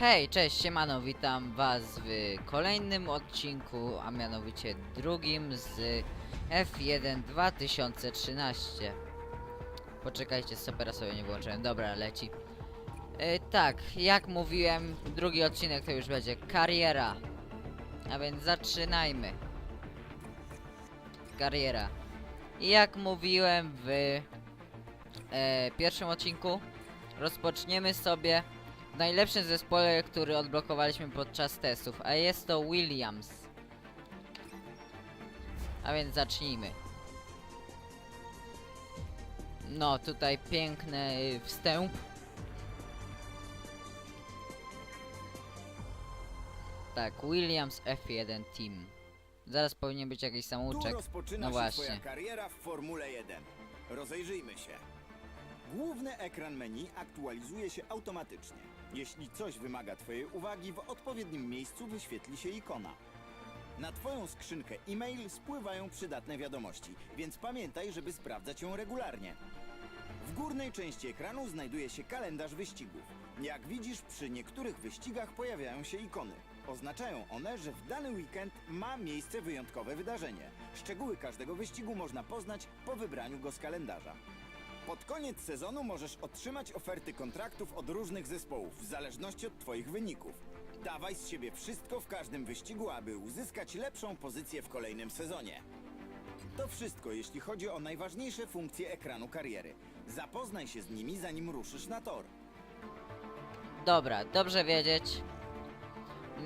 Hej, cześć, siemano, witam was w kolejnym odcinku, a mianowicie drugim z F1 2013. Poczekajcie, stopera sobie nie włączyłem, dobra, leci. E, tak, jak mówiłem, drugi odcinek to już będzie kariera. A więc zaczynajmy. Kariera. Jak mówiłem w e, pierwszym odcinku, rozpoczniemy sobie w najlepszym zespole, który odblokowaliśmy podczas testów, a jest to Williams. A więc zacznijmy. No, tutaj piękny wstęp. Tak, Williams F1 Team. Zaraz powinien być jakiś Tu samouczek. rozpoczyna No się właśnie. twoja kariera w Formule 1. Rozejrzyjmy się. Główny ekran menu aktualizuje się automatycznie. Jeśli coś wymaga twojej uwagi, w odpowiednim miejscu wyświetli się ikona. Na twoją skrzynkę e-mail spływają przydatne wiadomości, więc pamiętaj, żeby sprawdzać ją regularnie. W górnej części ekranu znajduje się kalendarz wyścigów. Jak widzisz, przy niektórych wyścigach pojawiają się ikony. Oznaczają one, że w dany weekend ma miejsce wyjątkowe wydarzenie. Szczegóły każdego wyścigu można poznać po wybraniu go z kalendarza. Pod koniec sezonu możesz otrzymać oferty kontraktów od różnych zespołów, w zależności od Twoich wyników. Dawaj z siebie wszystko w każdym wyścigu, aby uzyskać lepszą pozycję w kolejnym sezonie. To wszystko, jeśli chodzi o najważniejsze funkcje ekranu kariery. Zapoznaj się z nimi, zanim ruszysz na tor. Dobra, dobrze wiedzieć.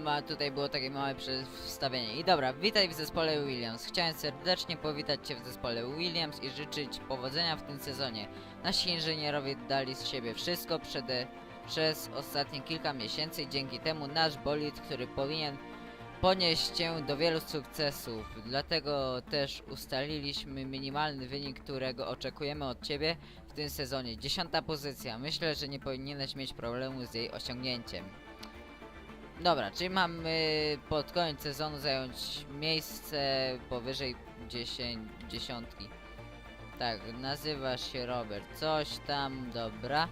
Ma, tutaj było takie małe przedstawienie. I dobra, witaj w zespole Williams. Chciałem serdecznie powitać Cię w zespole Williams i życzyć powodzenia w tym sezonie. Nasi inżynierowie dali z siebie wszystko przez ostatnie kilka miesięcy i dzięki temu nasz bolid, który powinien ponieść Cię do wielu sukcesów. Dlatego też ustaliliśmy minimalny wynik, którego oczekujemy od Ciebie w tym sezonie. Dziesiąta pozycja. Myślę, że nie powinieneś mieć problemu z jej osiągnięciem. Dobra, czyli mamy pod koniec sezonu zająć miejsce powyżej 10, dziesiątki. Tak, nazywasz się Robert. Coś tam, dobra.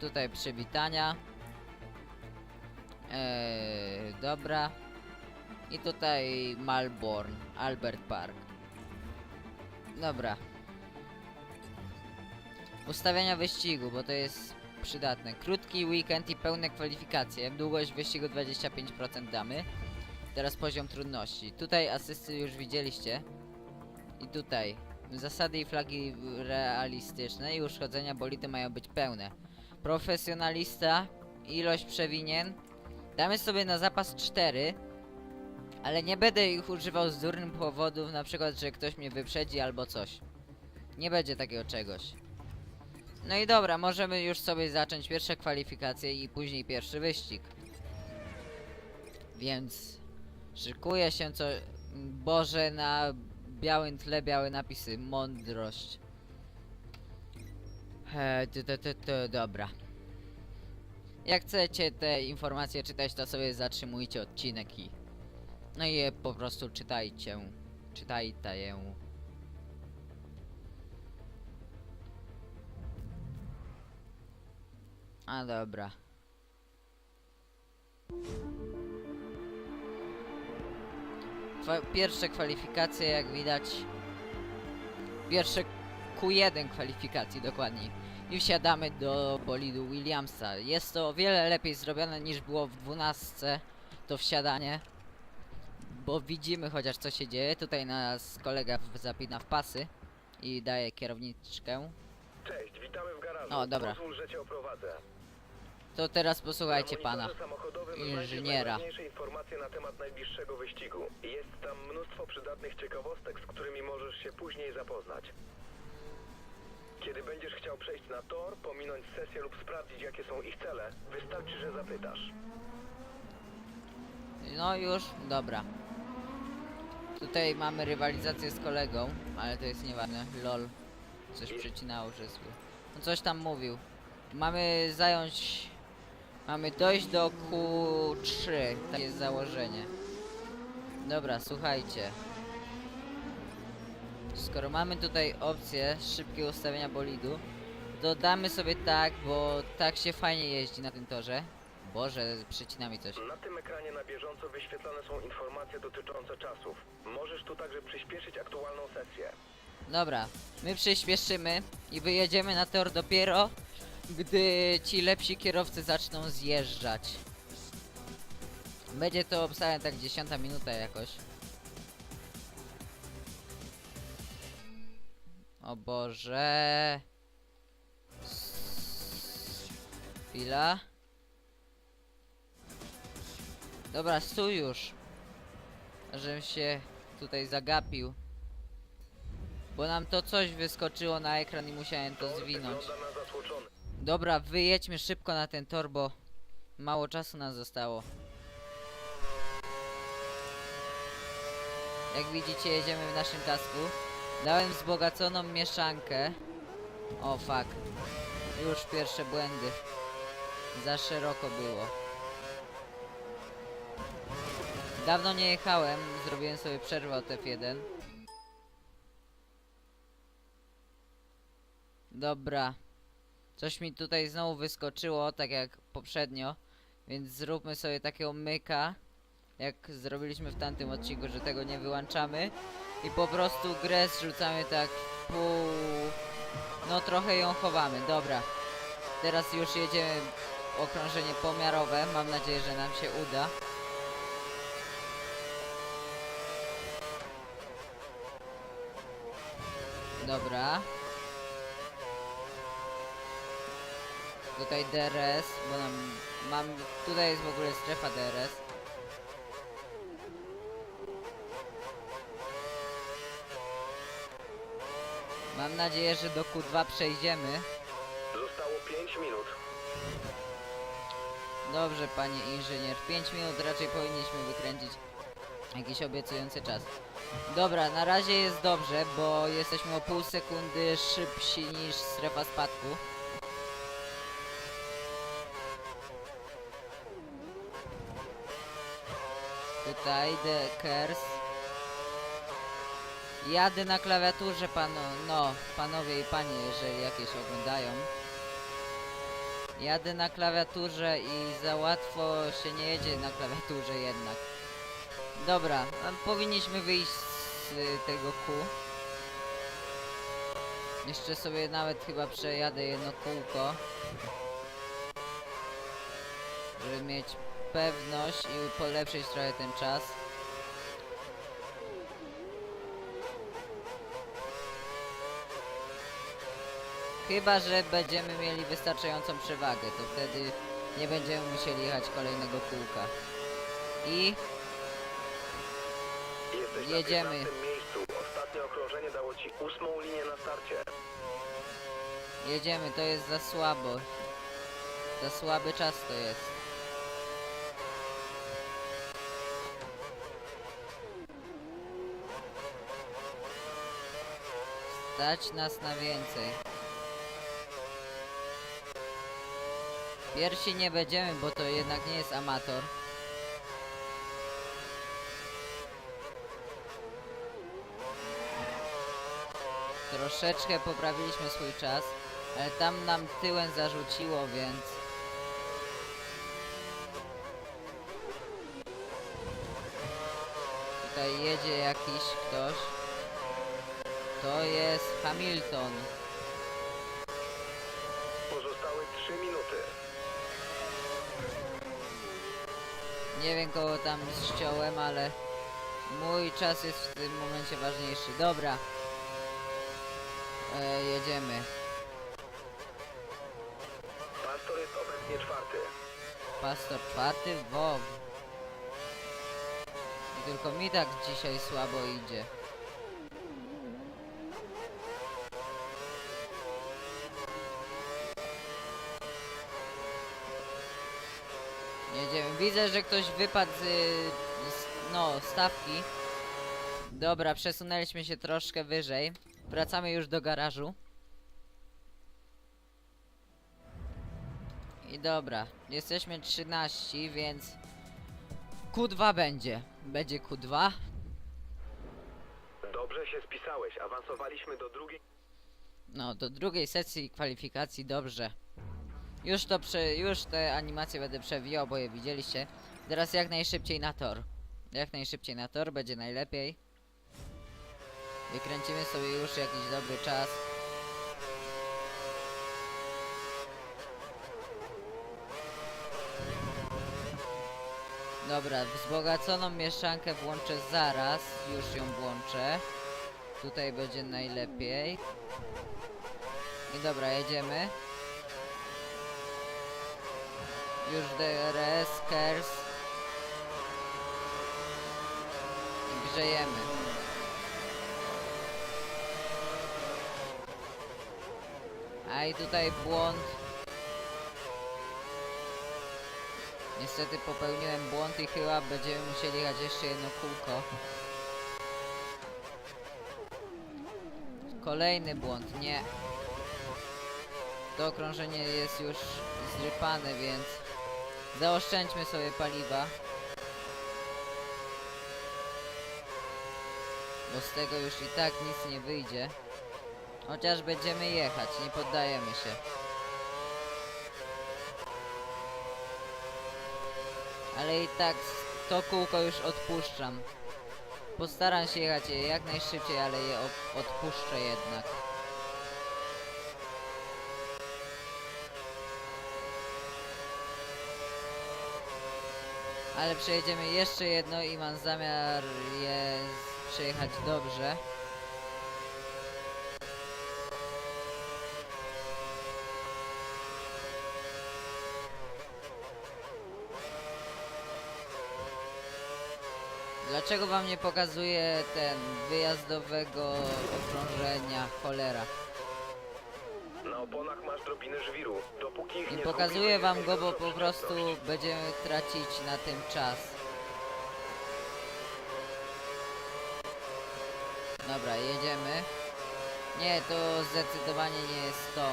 Tutaj przywitania. Eee, dobra. I tutaj Malborn, Albert Park. Dobra. Ustawiania wyścigu, bo to jest przydatne. Krótki weekend i pełne kwalifikacje. Długość wyścigu 25% damy. Teraz poziom trudności. Tutaj asysty już widzieliście. I tutaj. Zasady i flagi realistyczne i uszkodzenia bolity mają być pełne. Profesjonalista. Ilość przewinien. Damy sobie na zapas 4. Ale nie będę ich używał z durnym powodów, na przykład, że ktoś mnie wyprzedzi albo coś. Nie będzie takiego czegoś. No i dobra, możemy już sobie zacząć pierwsze kwalifikacje i później pierwszy wyścig. Więc szykuje się co... Boże, na białym tle białe napisy. Mądrość. He, ty, ty, ty, dobra. Jak chcecie te informacje czytać, to sobie zatrzymujcie odcinek i... No i je po prostu czytajcie. Czytajcie ją. A dobra. Kwa pierwsze kwalifikacje, jak widać. Pierwsze Q1 kwalifikacji dokładniej. I wsiadamy do bolidu Williamsa. Jest to o wiele lepiej zrobione niż było w 12 to wsiadanie. Bo widzimy chociaż co się dzieje. Tutaj nas kolega zapina w pasy i daje kierowniczkę. Cześć, witamy w garażu. O, dobra. Pozwól, że cię oprowadzę. To teraz posłuchajcie Na pana. inżyniera. informacje na temat najbliższego wyścigu. Jest tam mnóstwo przydatnych ciekawostek, z którymi możesz się później zapoznać. Kiedy będziesz chciał przejść na tor, pominąć sesję lub sprawdzić, jakie są ich cele, wystarczy, że zapytasz. No już, dobra. Tutaj mamy rywalizację z kolegą, ale to jest nieważne. LOL. Coś przecinało, że zły. No coś tam mówił. Mamy zająć... Mamy dojść do Q3. Takie jest założenie. Dobra, słuchajcie. Skoro mamy tutaj opcję szybkiego ustawienia bolidu, dodamy sobie tak, bo tak się fajnie jeździ na tym torze. Boże, przycina mi coś. Na tym ekranie na bieżąco wyświetlane są informacje dotyczące czasów. Możesz tu także przyspieszyć aktualną sesję. Dobra, my przyspieszymy i wyjedziemy na tor dopiero, gdy ci lepsi kierowcy zaczną zjeżdżać. Będzie to obstałem tak 10 minuta jakoś. O Boże. Chwila. Dobra, stój już. Żebym się tutaj zagapił. Bo nam to coś wyskoczyło na ekran i musiałem to zwinąć. Dobra, wyjedźmy szybko na ten tor, bo mało czasu nam zostało. Jak widzicie, jedziemy w naszym kasku. Dałem wzbogaconą mieszankę. O fuck. Już pierwsze błędy. Za szeroko było. Dawno nie jechałem, zrobiłem sobie przerwę od F1. Dobra. Coś mi tutaj znowu wyskoczyło, tak jak poprzednio. Więc zróbmy sobie takiego myka, jak zrobiliśmy w tamtym odcinku, że tego nie wyłączamy. I po prostu grę zrzucamy tak pół... No trochę ją chowamy, dobra. Teraz już jedziemy okrążenie pomiarowe, mam nadzieję, że nam się uda. Dobra. Tutaj DRS, bo nam mam tutaj jest w ogóle strefa DRS. Mam nadzieję, że do Q2 przejdziemy. Zostało 5 minut. Dobrze, panie inżynier. 5 minut raczej powinniśmy wykręcić jakiś obiecujący czas. Dobra, na razie jest dobrze, bo jesteśmy o pół sekundy szybsi niż strefa spadku. Tutaj Dekers. Jadę na klawiaturze, pano, no, panowie i panie, jeżeli jakieś oglądają. Jadę na klawiaturze i za łatwo się nie jedzie na klawiaturze jednak. Dobra, powinniśmy wyjść z y, tego kół. Jeszcze sobie nawet chyba przejadę jedno kółko. Żeby mieć pewność i polepszyć trochę ten czas. Chyba, że będziemy mieli wystarczającą przewagę, to wtedy nie będziemy musieli jechać kolejnego kółka. I Jesteś Jedziemy. na 15 miejscu. Ostatnie okrążenie dało ci ósmą linię na starcie. jedziemy, to jest za słabo. Za słaby czas to jest. Stać nas na więcej. Pierwsi nie będziemy, bo to jednak nie jest amator. Troszeczkę poprawiliśmy swój czas, ale tam nam tyłem zarzuciło, więc... Tutaj jedzie jakiś ktoś. To jest Hamilton. Pozostały 3 minuty. Nie wiem kogo tam ściąłem, ale mój czas jest w tym momencie ważniejszy. Dobra. E, jedziemy. Pastor jest obecnie czwarty. Pastor czwarty, WoW. I tylko mi tak dzisiaj słabo idzie. Jedziemy. Widzę, że ktoś wypadł z, z no, stawki. Dobra, przesunęliśmy się troszkę wyżej. Wracamy już do garażu. I dobra, jesteśmy 13, więc Q2 będzie. Będzie Q2. Dobrze się spisałeś. Awansowaliśmy do drugiej. No, do drugiej sesji kwalifikacji dobrze. Już to prze, już te animacje będę przewijał, bo je widzieliście. Teraz jak najszybciej na tor. Jak najszybciej na tor, będzie najlepiej. Wykręcimy sobie już jakiś dobry czas. Dobra, wzbogaconą mieszankę włączę zaraz. Już ją włączę. Tutaj będzie najlepiej. I dobra, jedziemy. Już DRS, KERS. I grzejemy. A i tutaj błąd. Niestety popełniłem błąd i chyba będziemy musieli jechać jeszcze jedno kółko. Kolejny błąd, nie. To okrążenie jest już zrypane, więc zaoszczędźmy sobie paliwa. Bo z tego już i tak nic nie wyjdzie. Chociaż będziemy jechać, nie poddajemy się. Ale i tak to kółko już odpuszczam. Postaram się jechać je jak najszybciej, ale je odpuszczę jednak. Ale przejedziemy jeszcze jedno i mam zamiar je przejechać dobrze. Dlaczego wam nie pokazuje ten wyjazdowego okrążenia cholera? Na oponach masz drobiny żwiru. Dopóki ich Nie pokazuję zgubisz, wam go, bo po prostu będziemy tracić na tym czas. Dobra, jedziemy. Nie, to zdecydowanie nie jest to.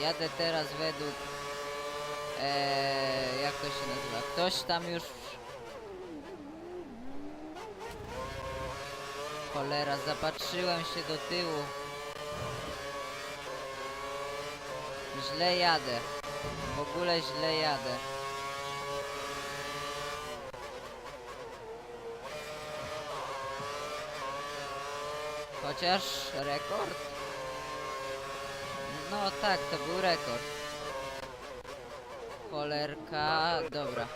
Jadę teraz według... Eee, jak to się nazywa? Ktoś tam już... Cholera, zapatrzyłem się do tyłu. Źle jadę. W ogóle źle jadę. Chociaż rekord? No tak, to był rekord. Cholerka, dobra.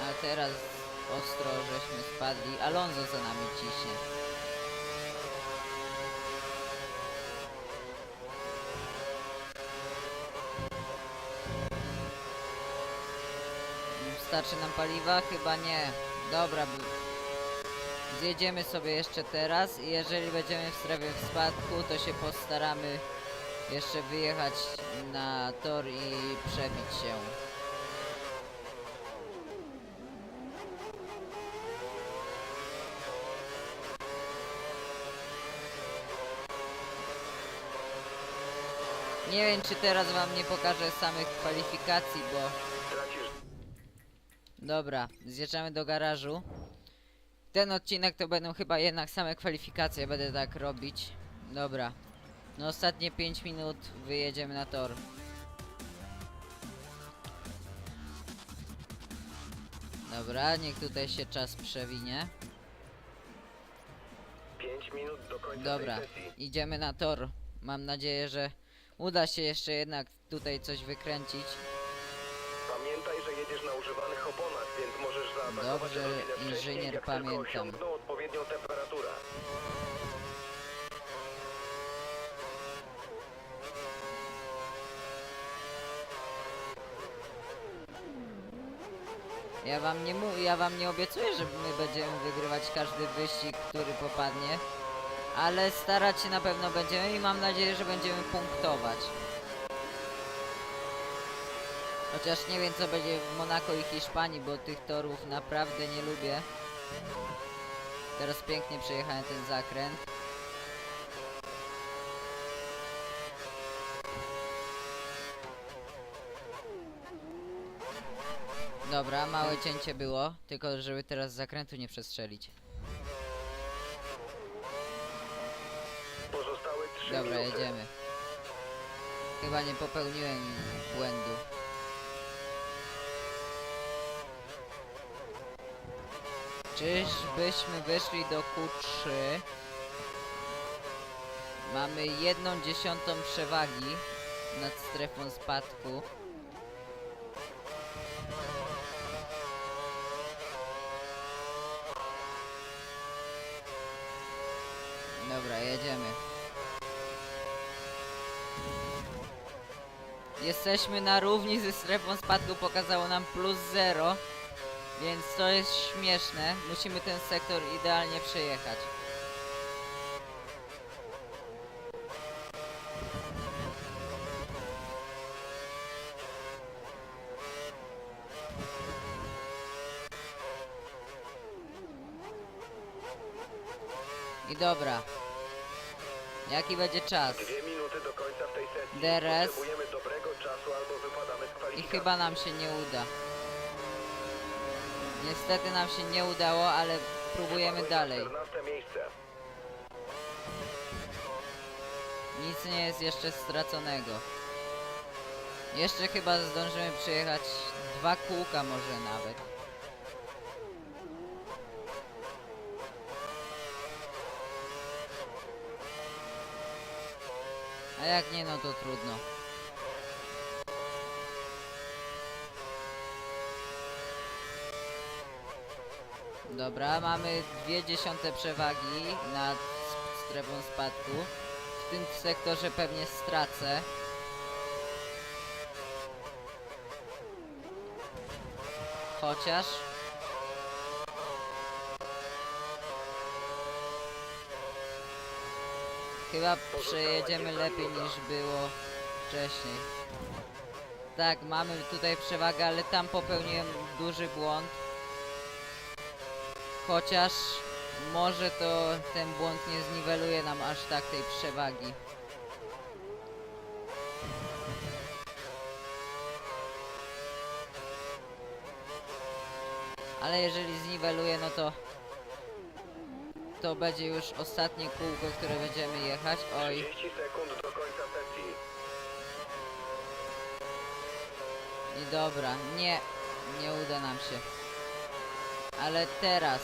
A teraz ostro żeśmy spadli. Alonso za nami ciśnie. Starczy nam paliwa? Chyba nie. Dobra, zjedziemy sobie jeszcze teraz i jeżeli będziemy w strefie w spadku, to się postaramy jeszcze wyjechać na tor i przebić się. Nie wiem, czy teraz wam nie pokażę samych kwalifikacji, bo... Dobra, zjeżdżamy do garażu. Ten odcinek to będą chyba jednak same kwalifikacje, będę tak robić. Dobra. No ostatnie 5 minut wyjedziemy na tor. Dobra, niech tutaj się czas przewinie. 5 minut do końca Dobra, idziemy na tor. Mam nadzieję, że uda się jeszcze jednak tutaj coś wykręcić. Pamiętaj, że jedziesz na używanych oponach, więc możesz zaatakować Dobrze, odrobinę wcześniej, inżynier, jak pamiętam. osiągną odpowiednią temperaturę. Ja wam nie mu ja wam nie obiecuję, że my będziemy wygrywać każdy wyścig, który popadnie. Ale starać się na pewno będziemy i mam nadzieję, że będziemy punktować. Chociaż nie wiem co będzie w Monako i Hiszpanii, bo tych torów naprawdę nie lubię. Teraz pięknie przejechałem ten zakręt. Dobra, małe cięcie było, tylko żeby teraz zakrętu nie przestrzelić. Pozostałe 3 Dobra, minuty. jedziemy. Chyba nie popełniłem błędu. Czyżbyśmy wyszli do Q3? Mamy jedną dziesiątą przewagi nad strefą spadku. Dobra, jedziemy. Jesteśmy na równi ze strefą spadku, pokazało nam plus 0, więc to jest śmieszne. Musimy ten sektor idealnie przejechać. I dobra. Jaki będzie czas? Dwie minuty do końca w tej sesji. DRS. Potrzebujemy dobrego czasu albo wypadamy z I kwalifikacji. chyba nam się nie uda. Niestety nam się nie udało, ale próbujemy Spadłeś na dalej. 14 miejsce. Nic nie jest jeszcze straconego. Jeszcze chyba zdążymy przejechać dwa kółka może nawet. A jak nie, no to trudno. Dobra, mamy dwie dziesiąte przewagi nad strefą spadku. W tym sektorze pewnie stracę. Chociaż... Chyba przejedziemy lepiej niż było wcześniej. Tak, mamy tutaj przewagę, ale tam popełniłem duży błąd. Chociaż może to ten błąd nie zniweluje nam aż tak tej przewagi. Ale jeżeli zniweluje, no to to będzie już ostatnie kółko, które będziemy jechać. Oj, 30 sekund do końca sesji. i dobra, nie, nie uda nam się. Ale teraz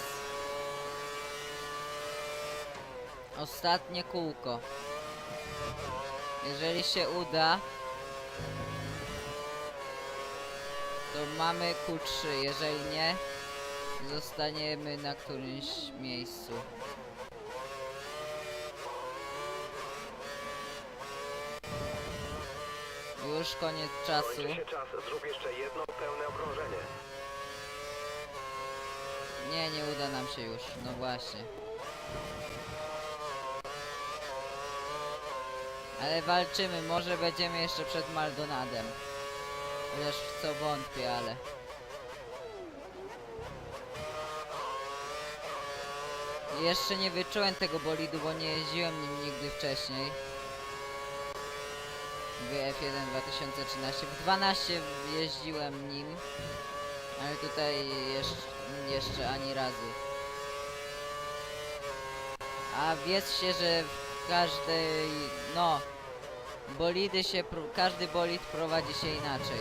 ostatnie kółko. Jeżeli się uda, to mamy Q3. Jeżeli nie, zostaniemy na którymś miejscu. Już koniec czasu. Czas. Zrób jeszcze jedno pełne okrążenie. Nie, nie uda nam się już. No właśnie. Ale walczymy, może będziemy jeszcze przed Maldonadem. Chociaż w co wątpię, ale... Jeszcze nie wyczułem tego bolidu, bo nie jeździłem nim nigdy wcześniej. W F1 2013. W 12 jeździłem nim. Ale tutaj jeszcze, jeszcze ani razu. A wiedzcie, że w każdej... No... Bolidy się... Każdy bolid prowadzi się inaczej.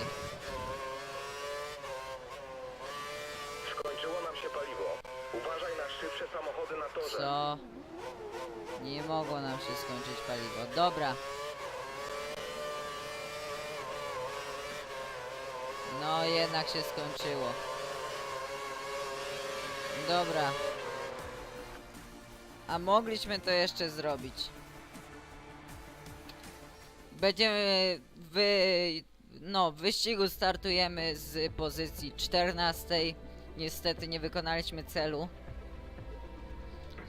Skończyło nam się paliwo. Uważaj na szybsze samochody na torze. Co? Nie mogło nam się skończyć paliwo. Dobra. No jednak się skończyło. Dobra. A mogliśmy to jeszcze zrobić. Będziemy w... No, w wyścigu startujemy z pozycji 14. Niestety nie wykonaliśmy celu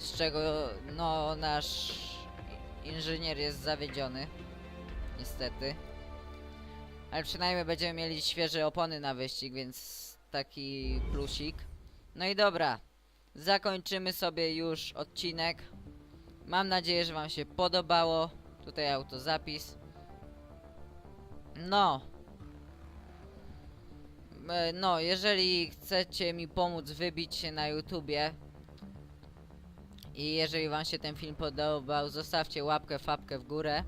z czego no nasz inżynier jest zawiedziony. Niestety. Ale przynajmniej będziemy mieli świeże opony na wyścig, więc taki plusik. No i dobra. Zakończymy sobie już odcinek. Mam nadzieję, że wam się podobało. Tutaj autozapis. No. E, No, jeżeli chcecie mi pomóc wybić się na YouTubie i jeżeli wam się ten film podobał, zostawcie łapkę, fapkę w górę.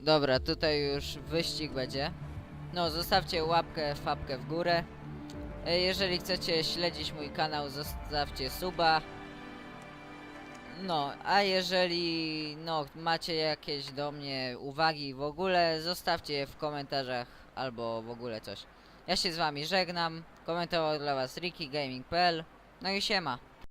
Dobra, tutaj już wyścig będzie. No, zostawcie łapkę, fapkę w górę. E, Jeżeli chcecie śledzić mój kanał, zostawcie suba. No, a jeżeli no, macie jakieś do mnie uwagi w ogóle, zostawcie je w komentarzach albo w ogóle coś. Ja się z wami żegnam. Komentował dla was Ricky Gaming.pl. No i siema.